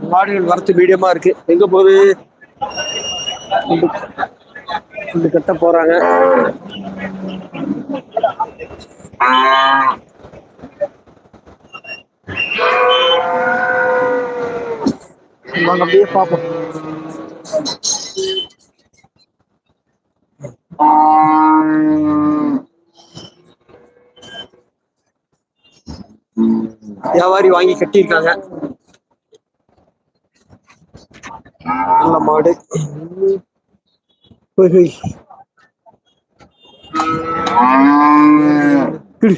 மாடுகள் வரத்து மீடியமா இருக்கு. எங்க போது இந்த- இந்த கட்ட போறாங்க. வாங்க அப்படியே பார்ப்போம். வியாபாரி வாங்கி கட்டியிருக்காங்க. நல்ல மாடு. கிடு.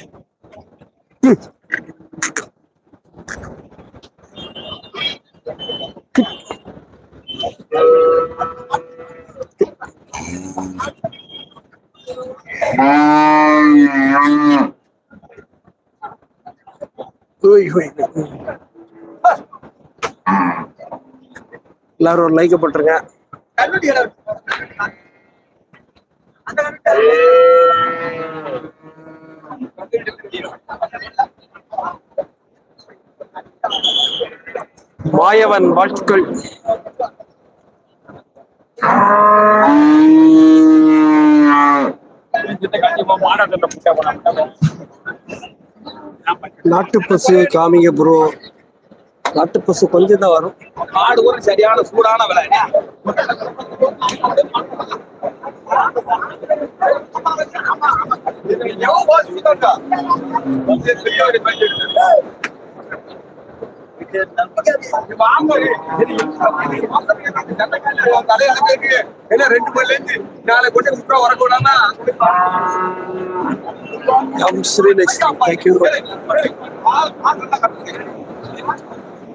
எல்லாரும் ஒரு லைக் போட்டுருங்க. மாயவன் வாழ்த்துக்கள். நாட்டு பசு காமிங்க ப்ரோ நாட்டு பசு கொஞ்சம் தான் வரும். மாடு கூட சரியான சூடான விலை. ரெண்டு மணில இருந்து நாளை கொண்டு முட்டை வரக்கூடாதுன்னா ஸ்ரீ நெக்ஸ்ட் தேங்க்யூ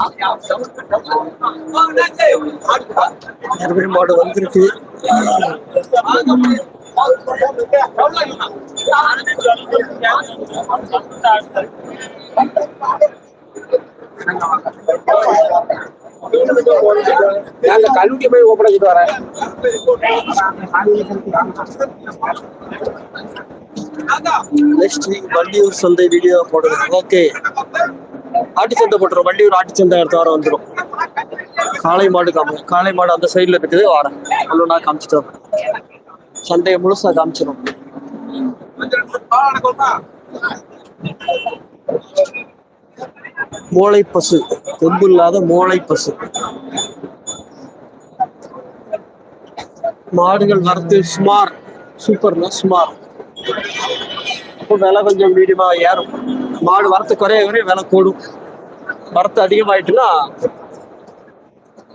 அண்ணாச்சி மாடு வந்திருக்கு. நாங்க கல்லூரி போய் ஓப்படைச்சிட்டு வரேன். நெக்ஸ்ட் வீக் வண்டியூர் சந்தை வீடியோ போடுங்க ஓகே ஆட்டு சந்தை போட்டுரும். வண்டியூர் ஆட்டு சந்தை அடுத்த வாரம் வந்துடும் காளை மாடு காமி காளை மாடு அந்த சைடுல இருக்குது. வரேன் ஒன்று காமிச்சிட்டு வரேன் சந்தையை முழுசாக காமிச்சிடும் மூளை பசு. கொம்பு இல்லாத மூளை பசு. மாடுகள் வரத்து சுமார். சூப்பர்னா சுமார். இப்போ விலை கொஞ்சம் மீடியமாக ஏறும். மாடு வரத்து குறைய குறைய விலை கூடும். வரத்து அதிகமாயிட்டுன்னா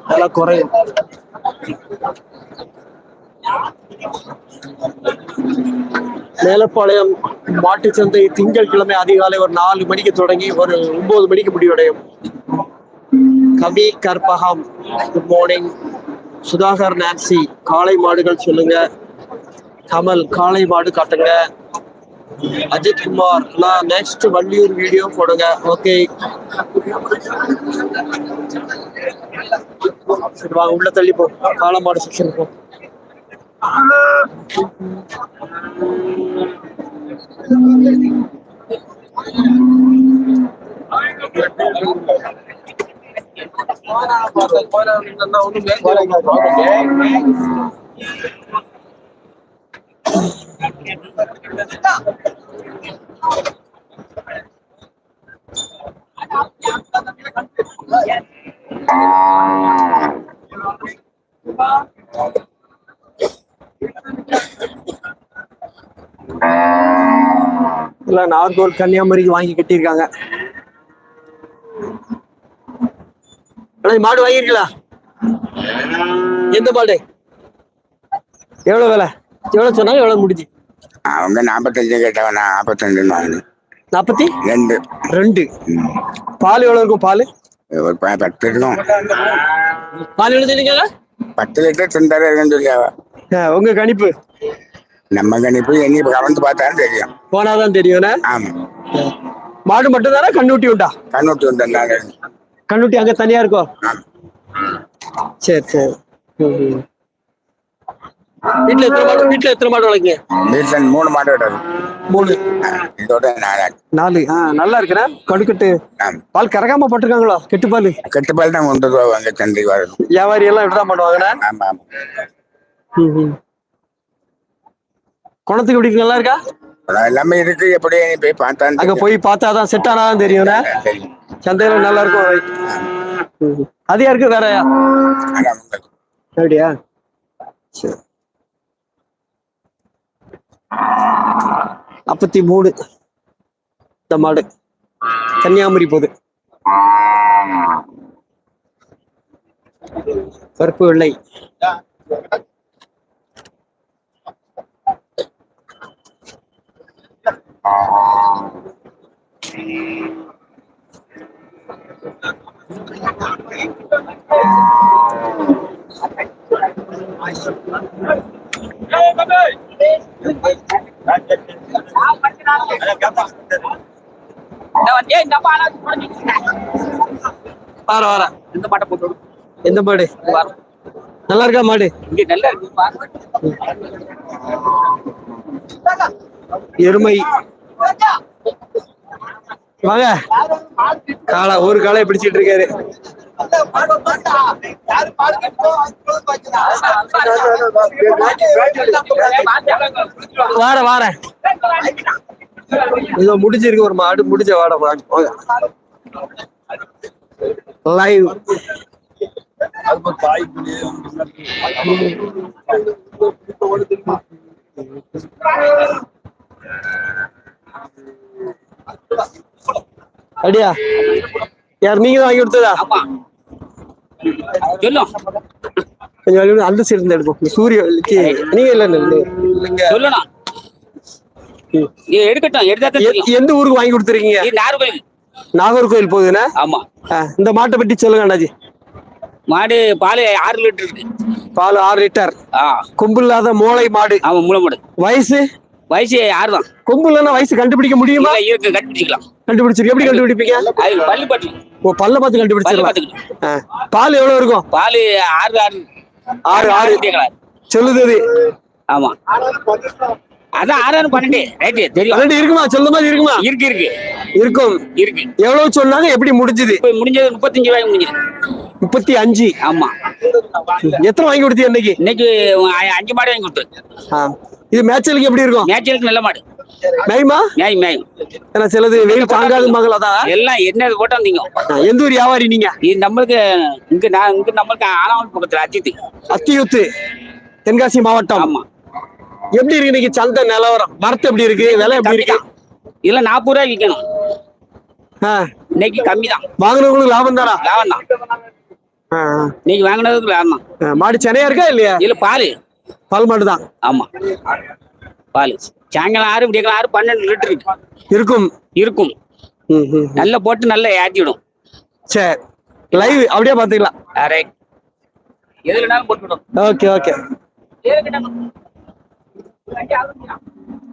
நல்லா குறையும். மேலப்பாளையம் மாட்டுச்சந்தை திங்கட்கிழமை அதிகாலை ஒரு நாலு மணிக்கு தொடங்கி ஒரு ஒன்பது மணிக்கு முடிவடையும். Kavi Karpagam good morning Sudhakar Nancy காளை மாடுகள் சொல்லுங்க. கமல் காளை மாடு காட்டுங்க. அஜித் குமார் நான் நெக்ஸ்ட் வள்ளியூர் வீடியோ போடுங்க. ஓகே சரி வாங்க உள்ள தள்ளி போ. காலமாடு செக்ஷன் போ. இல்ல நாகர்கோவில் கன்னியாகுமரிக்கு வாங்கி கட்டியிருக்காங்க. மாடு வாங்கிருக்கீங்களா எந்த மாடு? எவ்வளவு விலை? எவ்வளவு சொன்னாங்க எவ்வளவு முடிஞ்சு. அவங்க நாற்பத்தஞ்சு கேட்டவன் நான் நாற்பத்தஞ்சு வாங்கினேன் நாற்பத்தி ரெண்டு. ரெண்டு. பால் எவ்வளவு இருக்கும் பால்? ஒரு ப- பத்து இருக்கும். பால் எழுதுனீங்க பத்து லிட்டர் சிந்தரை இருக்குன்னு சொல்லியாவா? உங்க கணிப்பு. நம்ம கணிப்பு எண்ணி கலந்து பார்த்தாலும் தெரியும். போனாதான் தெரியும்ண்ணே ஆமா. மாடு மட்டும் தானே கண்ணுட்டி உண்டா? கண்ணூட்டி வந்தாங்க கண்ணுட்டி அங்க தனியா இருக்கும் சரி சரி. ம், ம். வீட்டுல எத்தனை மாடு வீட்டுல எத்தனை மாடு வளர்க்கீங்க? வீட்டில் மூணு மாடு விடாது மூணு. இதோட நாலு நாலு. ஆ நல்லா இருக்குண்ணே. கடுக்கட்டு. பால் கறக்காம போட்டிருக்காங்களோ? கெட்டு பால். கெட்டுப்பால் தான் கொண்டு வருவாங்க சந்தைக்கு வரணும் வியாபாரி எல்லாம் இப்படிதான் பண்ணுவாங்கண்ணே? ஆமா ஆமா. ம். குணத்துக்கு எப்படி இருக்கு? நல்லா இருக்கா? எல்லாமே இருக்கு எப்படி போய் பார்த்தா அங்க போய் பார்த்தாதான் செட் ஆனாதான் தெரியும்ண்ணே. தெரியும். சந்தையில நல்லா இருக்கும். அது யாருக்கு வேறயா. அப்படியா? சரி. நாற்பத்தி மூணு. இந்த மாடு. கன்னியாகுமரி போகுது. கருப்பு வெள்ளை. வார வார இந்த மாட்டை போட்டு. எந்த மாடு நல்லா இருக்கா மாடு? இங்க நல்லா இருக்கு. எருமை. வாங்க. காளை ஒரு காலையை பிடிச்சிட்டு இருக்காரு. வார வார இதோ முடிஞ்சிருக்கு ஒரு மாடு முடிஞ்ச வாட வாங்க. லைவ் அடியா யார் நீங்க வாங்கி கொடுத்ததா? கொஞ்சம் அந்த சைடு இருந்து எடுப்போம். சூரியனுக்கு நீங்க இல்ல சொல்லணும் எடுக்கட்டும். எந்த ஊருக்கு வாங்கி கொடுத்துருக்கீங்க? நாகர்கோவில். போகுதுண்ணே ஆமா. இந்த மாட்டை பற்றி சொல்லுங்க அண்ணாஜி. மாடு பால் ஆறு லிட்டர் பால் ஆறு லிட்டர். கொம்பு இல்லாத மோளை மாடு. ஆமா முளை மாடு. வயசு? வயசு ஆறு தான் கொம்பு இல்லைன்னா வயசு கண்டுபிடிக்க முடியுமா? இருக்கு கண்டுபிடிச்சிக்கலாம் கண்டுபிடிச்சிருக்கு எப்படி கண்டுபிடிப்பீங்க? அது பல்லு பட்டு ஓ பல்ல பார்த்து பல்லு கண்டுபிடிச்சிடலாம் பால் எவ்வளவு இருக்கும்? பால் ஆறு ஆறு. ஆறு ஆறு? சொல்லுது அது. ஆமா. அதான் ஆறாறு பன்னெண்டு. ரைட்டு தெரியும். பன்னெண்டு இருக்குமா? சொல்ல மாதிரி இருக்குமா? இருக்கு இருக்கு. இருக்கும். இருக்கு. எவ்வளவு சொன்னாங்க? எப்படி முடிஞ்சது? இப்ப முடிஞ்சது முப்பத்தஞ்சு ரூபாய்க்கு முடிஞ்சது. முப்பத்தி அஞ்சு. ஆமா. எத்தனை வாங்கி கொடுத்தீங்க இன்னைக்கு? இன்னைக்கு அஞ்சு மாடு வாங்கி கொடுத்து இது மேட்சலுக்கு எப்படி இருக்கும்? மேய்ச்சலுக்கு நல்ல மாடு மேயுமா மேய் மேயும் ஏன்னா சிலது வெயில் தாங்காத மகள் எல்லாம் என்ன போட்டா வந்தீங்க? ஆ, எந்த ஊர் வியாபாரி நீங்க? இது நம்மளுக்கு இங்க நான் இங்க நம்மளுக்கு ஆலாவன் பக்கத்துல அஜித்து அத்தியுத்து தென்காசி மாவட்டம். ஆமா. எப்படி இருக்கு இன்னைக்கு சந்தை நிலவரம்? வரத்து எப்படி இருக்கு? விலை எப்படி இருக்கு? இதெல்லாம் நாற்பது ரூபாய் விற்கணும் இன்னைக்கு கம்மி தான் வாங்குறவங்களுக்கு லாபம் தானா? லாபம் தான் இன்னைக்கு வாங்கினதுக்கு லாபம். மாடு சென்னையா இருக்கா இல்லையா? இதுல பால். பால் மாடு தான். ஆமா. பால். சாயங்காலம் ஆறு விடியக்காலம் ஆறு பன்னெண்டு லிட்டர் இருக்கு. இருக்கும். இருக்கும். நல்லா போட்டு நல்லா ஏற்றிவிடும் சரி லைவ் அப்படியே பாத்துக்கலாம் அரே எதுலனாலும் போட்டுவிடும். Okay okay.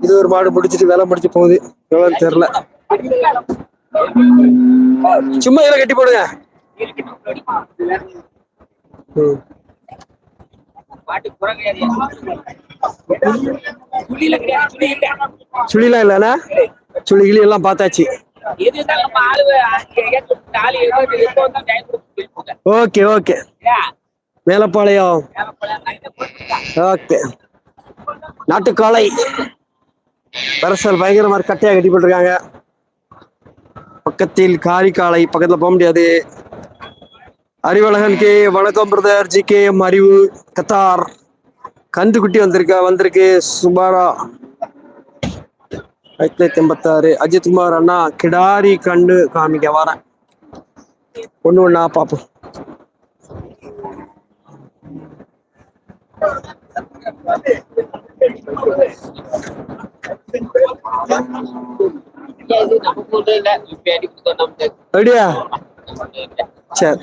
இது ஒரு மாடு முடிச்சிட்டு வேலை முடிச்சு போகுது. எவ்வளவு தெரியல. சும்மா இதில் கட்டி போடுங்க. ம். பாட்டு குரங்கு ஏரியா. சுழியில கிடையாது, சுழி இல்ல. சுழிலாம் இல்லைண்ணா சுழி கிளி எல்லாம் பார்த்தாச்சு. Okay okay? மேலப்பாளையம். ஓகே. நாட்டுக்காளை பரசல் பயங்கரமா கட்டையா கட்டி போட்டிருக்காங்க. பக்கத்தில் காரிக்காலை பக்கத்துல போக முடியாது. அறிவழகன் கே வணக்கம் brother G K M Arivu. Qatar. கன்றுக்குட்டி வந்திருக்கா வந்திருக்கு. சுபாரா ஆயிரத்தி தொள்ளாயிரத்தி எண்பத்தாறு. அஜித்குமார் அண்ணா கிடாரி கண்ணு காமிக்க வரேன். ஒண்ணு ஒன்னா பார்ப்போம். அப்படியா சரி.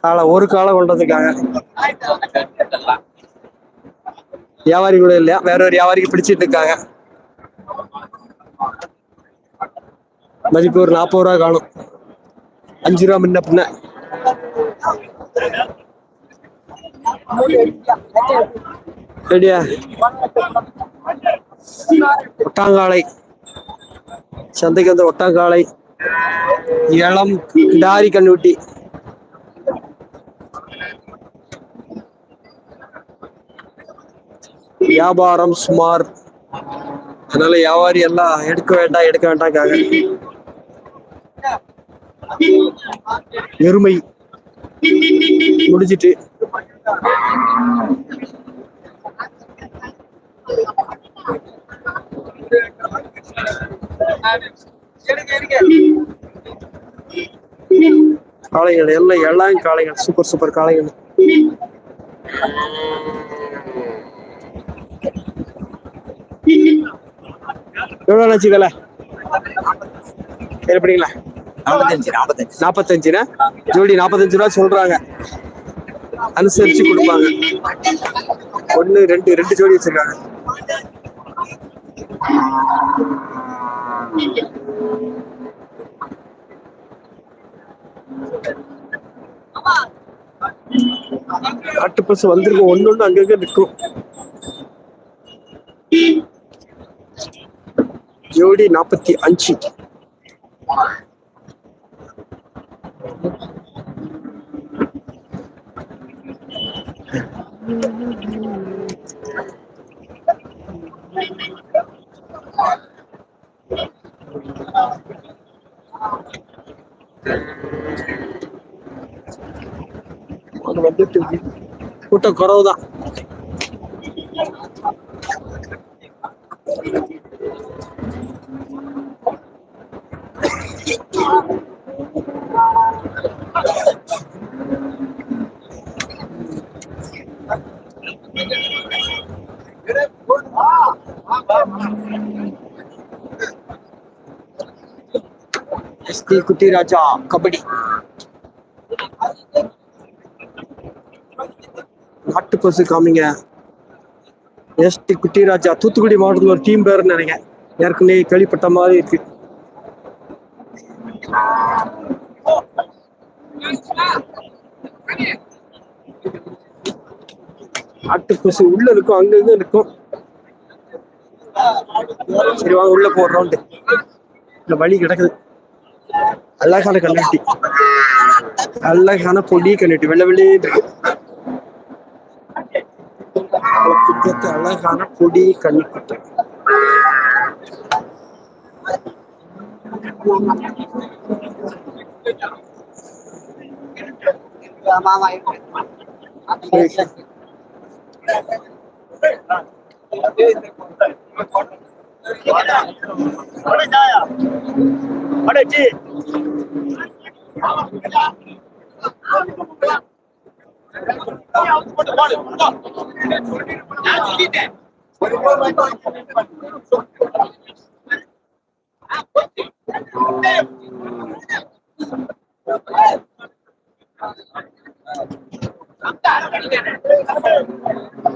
காளை ஒரு காளை கொண்டதுக்காக. வியாபாரி கூட இல்லையா? வேற ஒரு வியாபாரிக்கு பிடிச்சிட்டு இருக்காங்க. மதிப்பு ஒரு நாற்பது ரூபா காணும். அஞ்சு ரூபா முன்ன பின்ன. ரெடியா? ஒட்டாங்காலை. சந்தைக்கு வந்து ஒட்டாங்காலை. இளம் டாரி கண்ணுட்டி வியாபாரம் சுமார். அதனால வியாபாரி எல்லாம் எடுக்க வேண்டாம் எடுக்க வேண்டாம்காங்க. எருமை முடிச்சிட்டு காளைகள் எல்லாம் எல்லாம் காளைகள் சூப்பர் சூப்பர் காளைகள். எவ்வளோ ஆச்சு விலை? எப்படிங்களா நாற்பத்தஞ்சு நாற்பத்தஞ்சு நாற்பத்தஞ்சுனா ஜோடி நாற்பத்தஞ்சு ரூபா சொல்றாங்க. அனுசரிச்சு கொடுப்பாங்க. ஒண்ணு ரெண்டு ரெண்டு ஜோடி வச்சிருக்காங்க. பசு வந்திருக்கும். ஒண்ணு ஒண்ணு அங்கங்க நிற்கும். ஜோடி நாற்பத்தி அஞ்சு. வந்துட்டு கூட்டம் குறவுதான். எஸ்டி குட்டி ராஜா கபடி. நாட்டு பசு காமிங்க. எஸ்டி குட்டி ராஜா தூத்துக்குடி மாவட்டத்தில் ஒரு டீம் பேர் நினைக்கிறேன். ஏற்கனவே கேள்விப்பட்ட மாதிரி இருக்கு. நாட்டு பசு உள்ள இருக்கும் அங்கங்க இருக்கும். சரி வாங்க உள்ள போடுறோம் இந்த வழி கிடக்குது. அழகான கண்ணுட்டி அழகான பொடி கண்ணுட்டி வெள்ள வெள்ளே. அழகான பொடி கண்ணுக்குட்டி அடைச்சி சொல்லிட்டேன்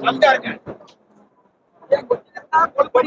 அங்க இருக்க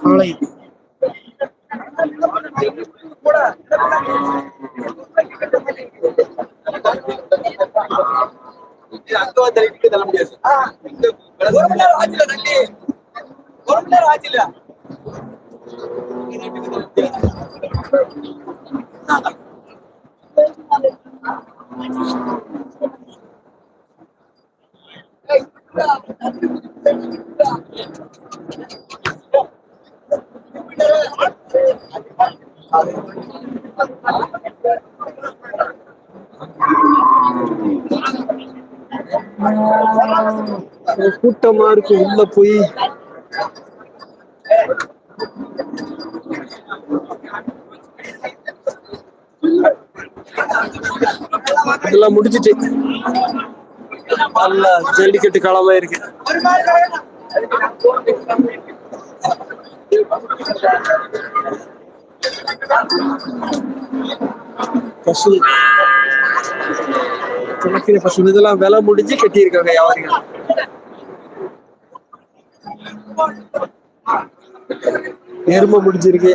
காளை அங்க வந்து ரைட்டுக்கு தள்ள முடியாது ஒரு மணி நேரம் ஆச்சுல தள்ளி ஒரு மணி நேரம் ஆச்சுல ஒரு கூட்டமா இருக்கு உள்ள போய். இதெல்லாம் முடிச்சிட்டு நல்ல ஜல்லிக்கட்டு களமா இருக்கு. பசு. துளக்கிற பசு. இதெல்லாம் விலை முடிஞ்சு கட்டியிருக்காங்க வியாபாரிகள். எருமை முடிஞ்சிருக்கு.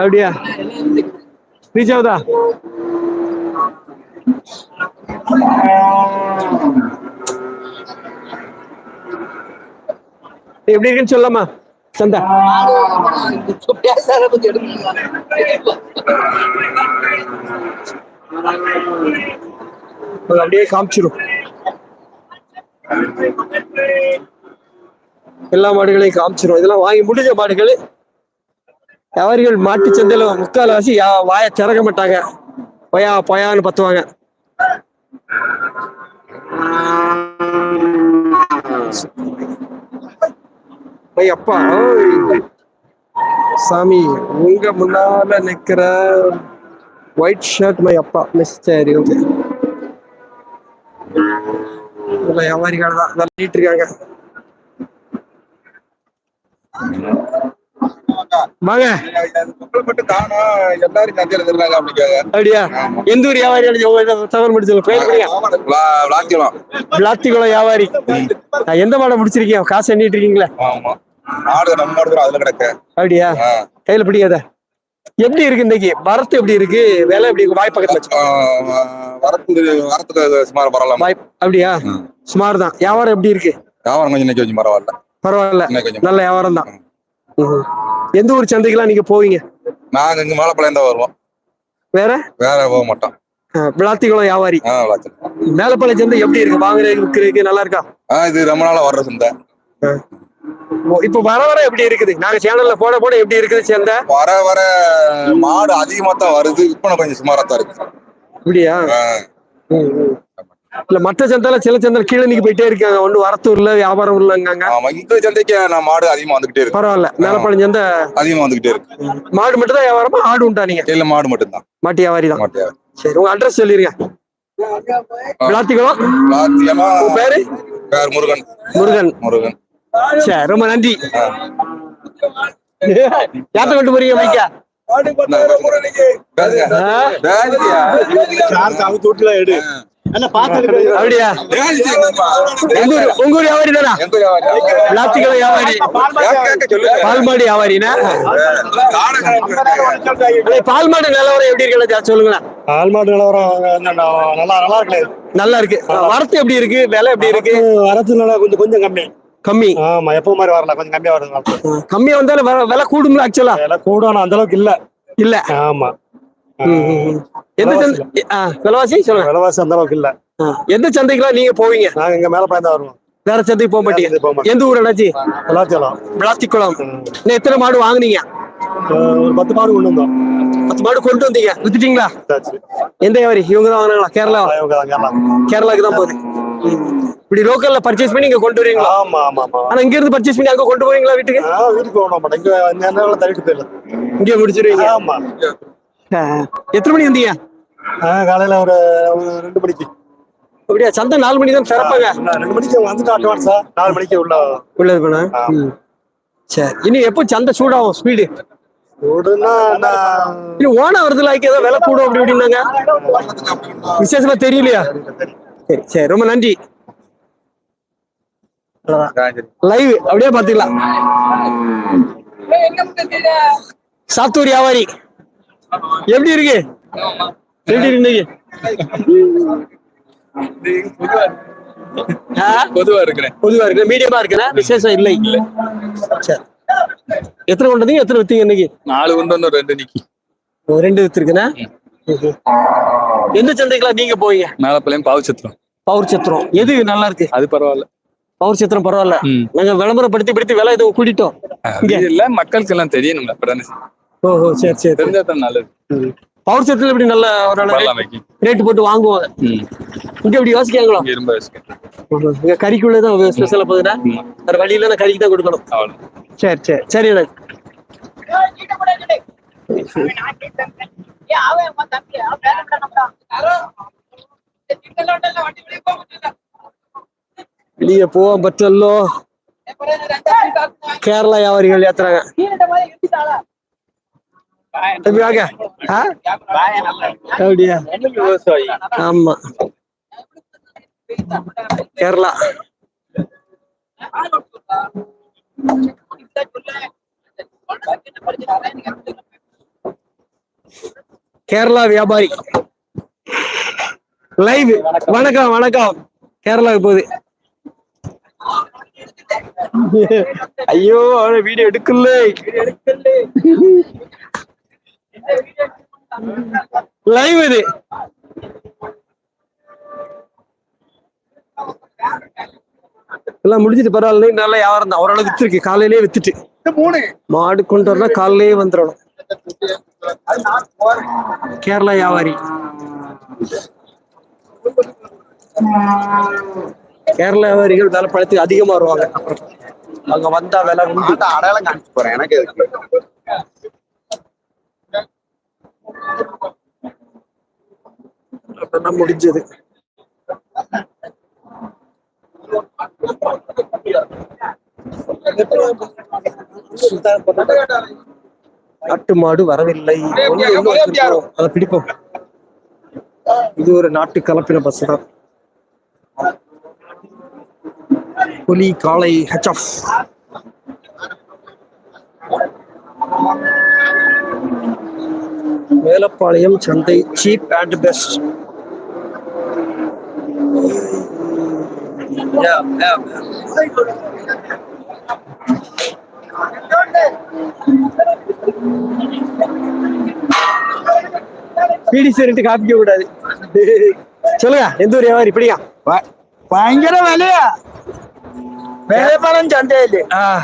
அப்படியா? ரீச் ஆகுதா எப்படி இருக்குன்னு சொல்லாமா சந்தா. அப்படியே காமிச்சிரும். எல்லா மாடுகளையும் காமிச்சிரும். இதெல்லாம் வாங்கி முடிஞ்ச மாடுகளை. வியாபாரிகள் மாட்டு சந்தையில முக்கால்வாசி வாய வாயை திறக்க மாட்டாங்க. பொயா பொயான்னு பத்துவாங்க. அப்பா சாமி உங்க முன்னால நிக்கிற ஒயிட் ஷர்ட் மை அப்பா மிஸ் சரி ஓகே இதெல்லாம் வியாபாரிகள் தான் தள்ளிட்டு இருக்காங்க. அப்படிக்காங்க அப்படியா? எந்த ஊர் வியாபாரி தகவல் வியாபாரி. எந்த மாடை முடிச்சிருக்கீங்க? காசு எண்ணிட்டு இருக்கீங்களா? அப்படியா. கையில பிடிக்காத. எப்படி இருக்கு இன்னைக்கு? வரத்து எப்படி இருக்கு? வேலை எப்படி வாய் பக்கத்துல ஆ, வரத்துக்கு சுமார் பரவாயில்ல வாய் அப்படியா. சுமார் தான் வியாபாரம் எப்படி இருக்கு? வியாபாரம் கொஞ்சம் இன்னைக்கு கொஞ்சம் பரவாயில்ல. பரவாயில்ல. நல்ல வியாபாரம் தான். எந்த ஊர் சந்தைக்கெல்லாம் நீங்க போவீங்க? நாங்க இங்க மேலப்பாளையம் தான் வருவோம். வேற? வேற போக மாட்டோம். விளாத்திக்குளம் வியாபாரி. மேலப்பாளையம் சந்தை எப்படி இருக்கு? வாங்குறதுக்கு விற்கிறதுக்கு நல்லா இருக்கா? இது ரொம்ப நாளா வர்ற சந்தை. இப்ப வர வர எப்படி இருக்குது? நாங்க சேனல்ல போட போட எப்படி இருக்குது சந்தை? வர வர மாடு அதிகமா தான் வருது. விற்பனை கொஞ்சம் சுமாரா தான் இருக்கு ம். இல்ல மற்ற சந்தைல சில சந்தை கீழே நீங்க போயிட்டே இருக்காங்க. ஒண்ணு வரத்தூர்ல வியாபாரம் இல்லைங்காங்க ஆமா இந்த சந்தைக்கு நான் மாடு அதிகமா வந்துகிட்டே இருக்கு. பரவாயில்ல. மேலப்பாளையம் சந்தை அதிகமா வந்துகிட்டே இருக்கு. மாடு மட்டும் தான் வியாபாரமா? ஆடு உண்டா நீங்க? இல்ல மாடு மட்டும்தான். மாட்டு வியாபாரி தான். மாட்டியா சரி உங்க அட்ரஸ் சொல்லிருங்க. விளாத்திக்குளம் பேரு? பேர் முருகன். முருகன். முருகன். சரி ரொம்ப நன்றி. யாத்த கொண்டு போறீங்க மைக்கா பேருங்க. ஆ? பேருங்கய்யா. அப்படியா பேருங்க எங்கப்பா? ஊர் உங்க ஊர் வியாபாரி தானா? எங்க வியாபாரி? விளாத்திக்குளம் வியாபாரி கேட்க கேட்க சொல்லுங்க. பால் மாடு வியாபாரினா காடை கிடக்கு. பால் மாடு நிலவரம் எப்படி இருக்குல்ல சொல்லுங்களேன். பால் மாடு நிலவரம் நல்லா நல்லா இருக்கு. நல்லா இருக்கு. வரத்து எப்படி இருக்கு? விலை எப்படி இருக்கு? வரத்து நல்லா கொஞ்சம் கொஞ்சம் கம்மி. கம்மி? ஆமா எப்போ மாதிரி வரல. கொஞ்சம் கம்மியா வருது. கம்மியா வந்தாலும் விலை- கூடும்ல ஆக்சுவலா விலை கூட ஆனா அந்த அளவுக்கு இல்ல. இல்ல. ஆமா. எந்த சந்தை விலைவாசி? சொல்லுங்க. விலைவாசி அந்த அளவுக்கு இல்ல. எந்த சந்தைக்குலாம் நீங்க போவீங்க? நாங்க இங்க மேல பயந்தா வருவோம். வேற சந்தைக்கு போக மாட்டீங்க. எந்த ஊர் அண்ணாச்சி? விளாத்தியலாம். விளாத்திக்குளம். இன்னும் எத்தனை மாடு வாங்குனீங்க? ஒரு பத்து மாடு கொண்டு வந்தோம். பத்து மாடு கொண்டு வந்தீங்க. வித்துட்டீங்களா. எந்த வியாபாரி இவங்க தான் வாங்கினாங்களா? கேரளா. கேரளாக்கு தான் போகுது. இப்படி லோக்கல்ல பர்ச்சேஸ் பண்ணி இங்க கொண்டு வரீங்களா? ஆமா ஆமா ஆனா இங்க இருந்து பர்ச்சேஸ் பண்ணி அங்க கொண்டு போவீங்களா வீட்டுக்கு? வீட்டுக்கு போக மாட்டோம். இங்க தள்ளிட்டு போயிடலாம். இங்கே முடிச்சிருவீங்க. ஆமா. எத்தனை மணி வந்தீங்க? ஆ, காலையில ஒரு ரெண்டு மணிக்கு. அப்படியா? சந்தை நாலு மணி தான் திறப்பாங்க. நான் ரெண்டு மணிக்கு வந்துட்டு அட்வான்ஸா நாலு மணிக்கு உள்ள உள்ளது பண்ண. சரி. இன்னும் எப்போ சந்தை சூடாகும்? ஸ்பீடு இன்னும் ஓனம் வருதுல ஏதோ விலை கூடும் அப்படி இப்படின்னாங்க. விசேஷமா தெரியலையா? சரி சரி. ரொம்ப நன்றி. லைவ் அப்படியே பாத்துக்கலாம் சாத்தூர் வியாபாரி. எப்படி இருக்கு? எப்படி இருக்கு? பொதுவா இருக்கிறேன். பொதுவா மீடியமா இருக்குண்ணா விசேஷம் இல்லை. சரி. எத்தனை கொண்டு வந்தீங்க? எத்தனை வித்தீங்க இன்னைக்கு? நாலு கொண்டு ரெண்டு நிக்கி ரெண்டு வித்துருக்குண்ணா எந்த சந்தைக்கெல்லாம் நீங்க போவீங்க? மேலப்பாளையம் பாவு சத்திரம் பவர் சத்திரம் எது நல்லா இருக்கு? அது பரவாயில்ல. பவர் சத்திரம் பரவாயில்ல. நாங்க விளம்பரப்படுத்தி படுத்தி விலை எதுவும் கூட்டிட்டோம். இல்ல மக்களுக்கு எல்லாம் தெரியணும்ல அப்புறம் ஓஹோ சரி சரி தெரிஞ்சா தான் நல்லது. பவர் செட்டில் இப்படி நல்ல ஒரு வரலாம் வைக்கி ரேட் போட்டு வாங்குவாங்க ம். இங்க இப்படி யோசிக்காங்களோ வயசுக்கு இங்க கறிக்குள்ளே தான் ஸ்பெஷலாக போகுதுன்னா? வேற வழியில நான் கறிக்கு தான் கொடுக்கணும். சரி சரி சரி எனக்கு வெளியே போக பற்றல்லோ. கேரளா வியாபாரிகள் ஏத்துறாங்க தம்பி வாங்க? ஆ? அப்படியா? ஆமா. கேரளா. கேரளா வியாபாரி. லைவ் வணக்கம் வணக்கம். கேரளாவுக்கு போகுது. ஐயோ வீடியோ எடுக்கல. லைவ் இது. எல்லாம் முடிஞ்சிட்டு பரவாயில்ல. நல்லா வியாபாரம் தான். ஓரளவு வித்துருக்கு. காலையிலேயே வித்துட்டு. மாடு கொண்டு வரலாம் காலையிலேயே வந்துடணும். கேரளா வியாபாரி. கேரளா வியாபாரிகள் வேலை பழத்துக்கு அதிகமா வருவாங்க. அங்க வந்தா விலை உண்டு. அடையாளம் காமிச்சு போறேன். எனக்கு அதெல்லாம் முடிஞ்சது. நாட்டு மாடு வரவில்லை. அதை பிடிப்போம். இது ஒரு நாட்டு கலப்பின பஸ் தான் புலி காளை ஹெச்எஃப் மேலப்பாளையம் சந்தை சீப் அண்ட் பெஸ்ட். பிடிசரிட்டு காப்பிக்க கூடாது. சொல்லுங்க எந்த ஊர் வியாபாரி இப்படியா பயங்கர விலையா? மேலப்பாளையம் சந்தையில்.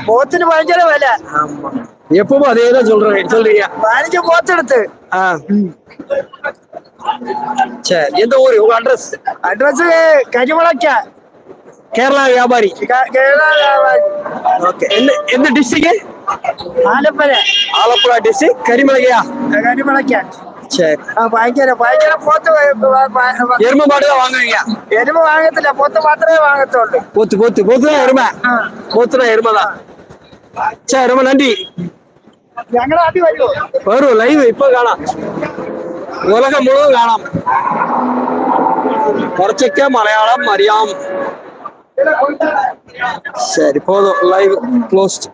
போத்துன்னு பயங்கர விலை. ஆமா. எப்பவும் அதே தான் சொல்றேன். சொல்றீங்க? வாணிக்க போச்செடுத்து சரி எந்த ஊர்? உங்க அட்ரஸ் அட்ரஸ் கஜமலக்க கேரளா வியாபாரி. கேரளா வியாபாரி. ஓகே. எந்த எந்த டிஸ்ட்ரிக்ட் ஆலப்புழ. ஆலப்புழ டிஸ்ட்ரிக்ட் கரிமலகையா கரிமலக்க சரி பயங்கர பயங்கர போத்து எருமை மாடு தான் வாங்குவீங்க? எருமை வாங்கத்தில்ல போத்து சரி ரொம்ப நன்றி. വരും ലൈവ് ഇപ്പൊ കാണാം ഉലകം മുഴുവൻ കാണാം കുറച്ചൊക്കെ മലയാളം അറിയാം ശരി പോതോ ലൈവ് ക്ലോസ്ഡ്